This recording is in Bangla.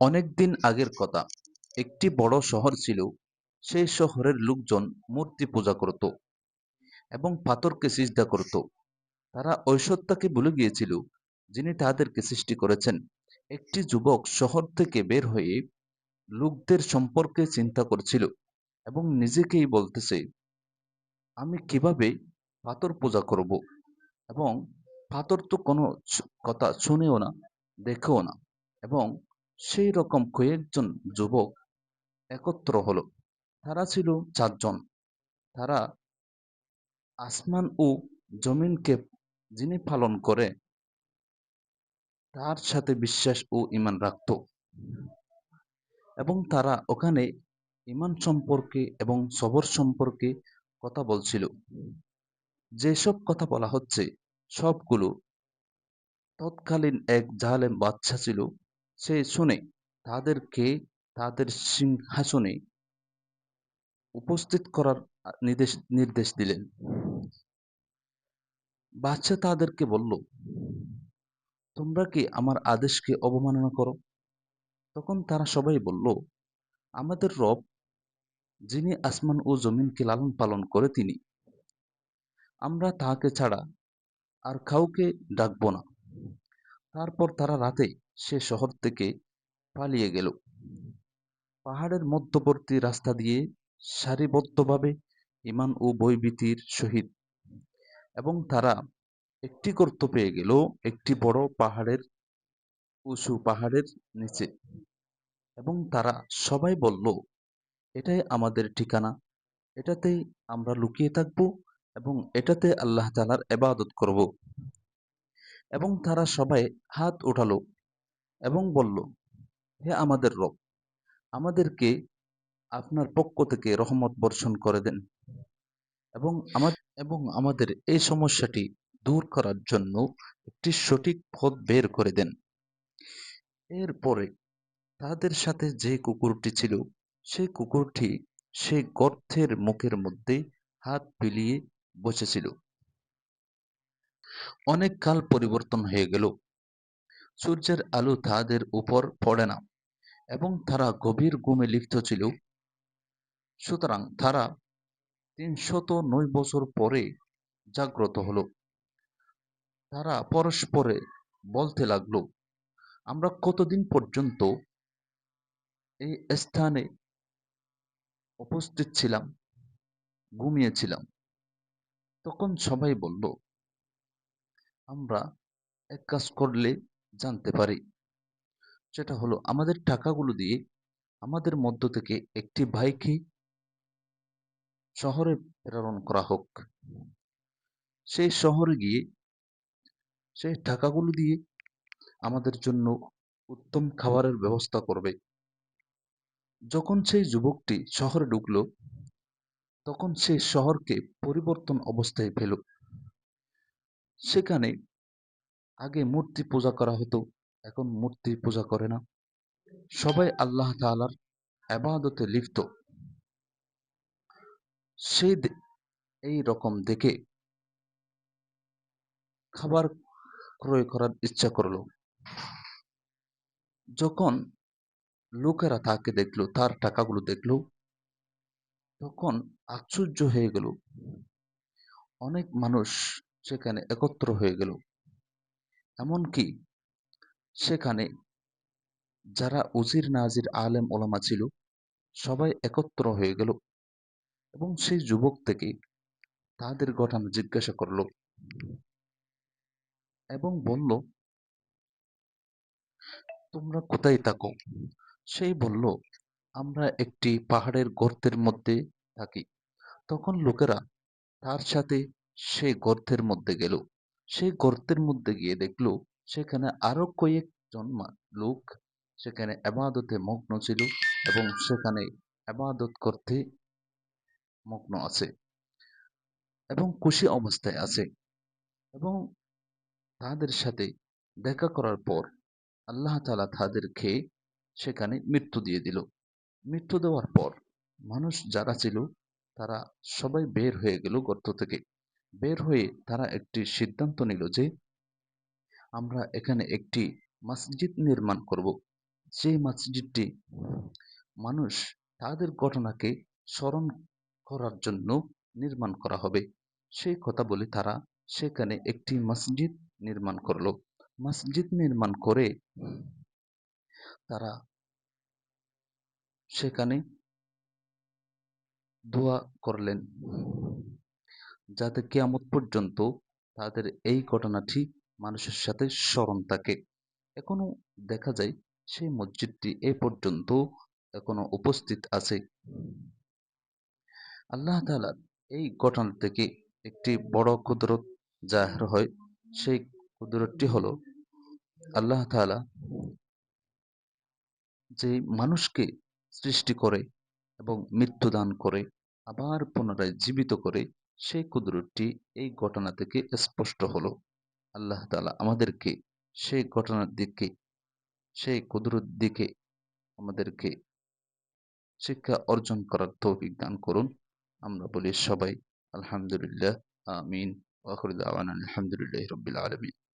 অনেকদিন আগের কথা। একটি বড় শহর ছিল, সেই শহরের লোকজন মূর্তি পূজা করত এবং পাথরকে সিজদা করত। তারা সত্তাকে ভুলে গিয়েছিল, যিনি তাদেরকে সৃষ্টি করেছেন। একটি যুবক শহর থেকে বের হয়ে লোকদের সম্পর্কে চিন্তা করছিল এবং নিজেকেই বলতেছে, আমি কীভাবে পাথর পূজা করব? এবং, পাথর তো কোনো কথা শুনেও না, দেখেও না। এবং সেই রকম কয়েকজন যুবক একত্র হলো। তারা ছিল চারজন। তারা আসমান ও জমিনকে যিনি পালন করে, তার সাথে বিশ্বাস ও ইমান রাখত। এবং তারা ওখানে ইমান সম্পর্কে এবং সবর সম্পর্কে কথা বলছিল। যেসব কথা বলা হচ্ছে, সবগুলো তৎকালীন এক জাহালেম বাদশা ছিল। সে শুনে, তাদেরকে, তাদের সিংহাসনে উপস্থিত করার নির্দেশ নির্দেশ দিলেন। বাদশা তাদেরকে বলল, তোমরা কি আমার আদেশকে অবমাননা করো? তখন তারা সবাই বলল, আমাদের রব, যিনি আসমান ও জমিনকে লালন পালন করে তিনি, আমরা তাহাকে ছাড়া আর কাউকে ডাকব না। তারপর তারা রাতে সে শহর থেকে পালিয়ে গেল। পাহাড়ের মধ্যবর্তী রাস্তা দিয়ে সারিবদ্ধভাবে ইমান ও বৈভীতির সহিত এবং তারা একটি গর্ত পেয়ে গেল একটি বড় পাহাড়ের উঁচু পাহাড়ের নিচে। এবং তারা সবাই বলল, এটাই আমাদের ঠিকানা। এটাতেই আমরা লুকিয়ে থাকব এবং এটাতে আল্লাহ তালার এবাদত করব। এবং তারা সবাই হাত উঠালো। এবং বলল, হে আমাদের রব, আমাদেরকে আপনার পক্ষ থেকে রহমত বর্ষণ করে দেন এবং আমাদের এবং আমাদের এই সমস্যাটি দূর করার জন্য একটি সঠিক পথ বের করে দেন। এরপরে তাদের সাথে যে কুকুরটি ছিল সেই কুকুরটি সেই গর্তের মুখের মধ্যে হাত বিলিয়ে বসেছিল। অনেক কাল পরিবর্তন হয়ে গেল। সূর্যের আলো তাদের উপর পড়ে না, এবং তারা গভীর ঘুমে লিপ্ত ছিল। সুতরাং তারা তিনশত নয় বছর পরে জাগ্রত হলো। তারা পরস্পরে বলতে লাগল, আমরা কতদিন পর্যন্ত এই স্থানে উপস্থিত ছিলাম, ঘুমিয়েছিলাম? তখন সবাই বলল, আমরা এক কাজ করলে জানতে পারি। সেটা হলো, আমাদের টাকাগুলো দিয়ে আমাদের মধ্য থেকে একটি ভাইকে শহরে প্রেরণ করা হোক। সেই শহরে গিয়ে সেই টাকাগুলো দিয়ে আমাদের জন্য উত্তম খাবারের ব্যবস্থা করবে। যখন সেই যুবকটি শহরে ঢুকলো, তখন সে শহরকে পরিবর্তন অবস্থায় পেল। সেখানে আগে মূর্তি পূজা করা হতো, এখন মূর্তি পূজা করে না। সবাই আল্লাহ তাআলার আবাদতে লিপ্ত। সে দে- এই রকম দেখে খাবার ক্রয় করার ইচ্ছা করল। যখন লোকেরা তাকে দেখল, তার টাকাগুলো দেখল, তখন আশ্চর্য হয়ে গেল। অনেক মানুষ সেখানে একত্র হয়ে গেল। এমনকি সেখানে যারা উজির নাজির আলেম ওলামা ছিল, সবাই একত্র হয়ে গেল এবং সেই যুবক থেকে তাদের ঘটনা জিজ্ঞাসা করল এবং বলল, তোমরা কোথায় থাকো? সেই বলল, আমরা একটি পাহাড়ের গর্তের মধ্যে থাকি। তখন লোকেরা তার সাথে সেই গর্তের মধ্যে গেল। সেই গর্তের মধ্যে গিয়ে দেখল, সেখানে আরও কয়েকজন লোক সেখানে আবাদতে মগ্ন ছিল এবং সেখানে আবাদত করতে মগ্ন আছে এবং খুশি অবস্থায় আছে এবং তাদের সাথে দেখা করার পর আল্লাহ তাআলা তাদেরকে সেখানে মৃত্যু দিয়ে দিল। মৃত্যু দেওয়ার পর মানুষ যারা ছিল তারা সবাই বের হয়ে গেল গর্ত থেকে। বের হয়ে তারা একটি সিদ্ধান্ত নিল যে আমরা এখানে একটি মসজিদ নির্মাণ করব। সেই মসজিদটি মানুষ তাদের ঘটনাকে স্মরণ করার জন্য নির্মাণ করা হবে। সেই কথা বলে তারা সেখানে একটি মসজিদ নির্মাণ করল। মসজিদ নির্মাণ করে তারা সেখানে দোয়া করলেন। যাতে কেয়ামত পর্যন্ত তাদের এই ঘটনাটি মানুষের সাথে স্মরণ থাকে। এখনও দেখা যায় সেই মসজিদটি এ পর্যন্ত এখনও উপস্থিত আছে। আল্লাহ তালার এই ঘটনা থেকে একটি বড় কুদরত জাহের হয়। সেই কুদরতটি হল আল্লাহ তালা যে মানুষকে সৃষ্টি করে এবং মৃত্যুদান করে, আবার পুনরায় জীবিত করে সেই কুদরতটি এই ঘটনা থেকে স্পষ্ট হলো। আল্লাহ তালা আমাদেরকে সেই ঘটনার দিকে, সেই কুদরত দিকে আমাদেরকে শিক্ষা অর্জন করার তৌফিক দান করুন। আমরা বলি সবাই আলহামদুলিল্লাহ, আমিন। ওয়াখরুদ আওয়ান আলহামদুলিল্লাহ রবিল আলমিন।